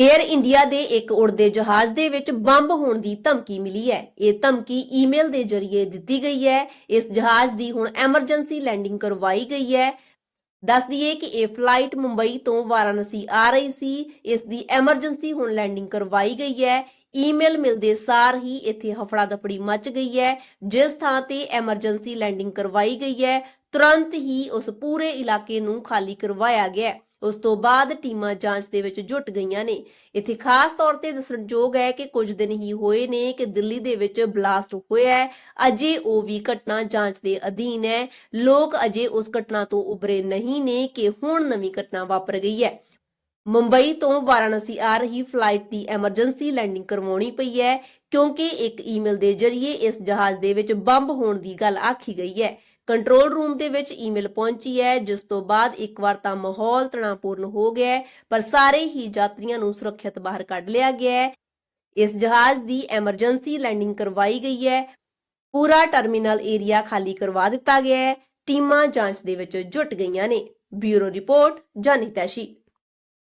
Air India ਦੇ ਇੱਕ ਉੜਦੇ ਜਹਾਜ਼ ਦੇ ਵਿੱਚ ਬੰਬ ਹੋਣ ਦੀ ਧਮਕੀ ਮਿਲੀ ਹੈ। ਇਹ ਧਮਕੀ ਈਮੇਲ ਦੇ ਜ਼ਰੀਏ ਦਿੱਤੀ ਗਈ ਹੈ। ਇਸ ਜਹਾਜ਼ ਦੀ ਹੁਣ ਐਮਰਜੈਂਸੀ ਲੈਂਡਿੰਗ ਕਰਵਾਈ ਗਈ ਹੈ। ਦੱਸ ਦਈਏ ਕਿ ਇਹ ਫਲਾਈਟ ਮੁੰਬਈ ਤੋਂ ਵਾਰਾਣਸੀ ਆ ਰਹੀ ਸੀ। ਇਸ ਦੀ ਐਮਰਜੈਂਸੀ ਹੁਣ ਲੈਂਡਿੰਗ ਕਰਵਾਈ ਗਈ ਹੈ। ਈਮੇਲ ਮਿਲਦੇ ਸਾਰ ਹੀ ਇੱਥੇ ਹਫੜਾ ਦਫੜੀ ਮਚ ਗਈ ਹੈ। ਜਿਸ ਥਾਂ ਤੇ ਐਮਰਜੈਂਸੀ ਲੈਂਡਿੰਗ ਕਰਵਾਈ ਗਈ ਹੈ, ਤੁਰੰਤ ਹੀ ਉਸ ਪੂਰੇ ਇਲਾਕੇ ਨੂੰ ਖਾਲੀ ਕਰਵਾਇਆ ਗਿਆ ਉਸ ਤੋਂ ਬਾਅਦ ਟੀਮਾਂ ਜਾਂਚ ਦੇ ਵਿੱਚ ਜੁਟ ਗਈਆਂ ਨੇ। ਇੱਥੇ ਖਾਸ ਤੌਰ ਤੇ ਦੱਸਣਯੋਗ ਹੈ ਕਿ ਕੁਝ ਦਿਨ ਹੀ ਹੋਏ ਨੇ ਕਿ ਦਿੱਲੀ ਦੇ ਵਿੱਚ ਬਲਾਸਟ ਹੋਇਆ ਹੈ। ਅਜੇ ਉਹ ਵੀ ਘਟਨਾ ਜਾਂਚ ਦੇ ਅਧੀਨ ਹੈ। ਲੋਕ ਅਜੇ ਉਸ ਘਟਨਾ ਤੋਂ ਉਬਰੇ ਨਹੀਂ ਨੇ ਕਿ ਹੁਣ ਨਵੀਂ ਘਟਨਾ ਵਾਪਰ ਗਈ ਹੈ। ਮੁੰਬਈ ਤੋਂ ਵਾਰਾਣਸੀ ਆ ਰਹੀ ਫਲਾਈਟ ਦੀ ਐਮਰਜੈਂਸੀ ਲੈਂਡਿੰਗ ਕਰਵਾਉਣੀ ਪਈ ਹੈ, ਕਿਉਂਕਿ ਇੱਕ ਈਮੇਲ ਦੇ ਜ਼ਰੀਏ ਇਸ ਜਹਾਜ਼ ਦੇ ਵਿੱਚ ਬੰਬ ਹੋਣ ਦੀ ਗੱਲ ਆਖੀ ਗਈ ਹੈ। ਕੰਟਰੋਲ ਰੂਮ ਦੇ ਵਿੱਚ ਈਮੇਲ ਪਹੁੰਚੀ ਹੈ, ਜਿਸ ਤੋਂ ਬਾਅਦ ਇੱਕ ਵਾਰ ਤਾਂ ਮਾਹੌਲ ਤਣਾਅਪੂਰਨ ਹੋ ਗਿਆ ਪਰ ਸਾਰੇ ਹੀ ਯਾਤਰੀਆਂ ਨੂੰ ਸੁਰੱਖਿਅਤ ਬਾਹਰ ਕੱਢ ਲਿਆ ਗਿਆ ਹੈ। ਇਸ ਜਹਾਜ਼ ਦੀ ਐਮਰਜੈਂਸੀ ਲੈਂਡਿੰਗ ਕਰਵਾਈ ਗਈ ਹੈ। ਪੂਰਾ ਟਰਮੀਨਲ ਏਰੀਆ ਖਾਲੀ ਕਰਵਾ ਦਿੱਤਾ ਗਿਆ ਹੈ। ਟੀਮਾਂ ਜਾਂਚ ਦੇ ਵਿੱਚ ਜੁਟ ਗਈਆਂ ਨੇ। ਬਿਊਰੋ ਰਿਪੋਰਟ, ਜਾਨੀ ਤੈਸ਼ੀ।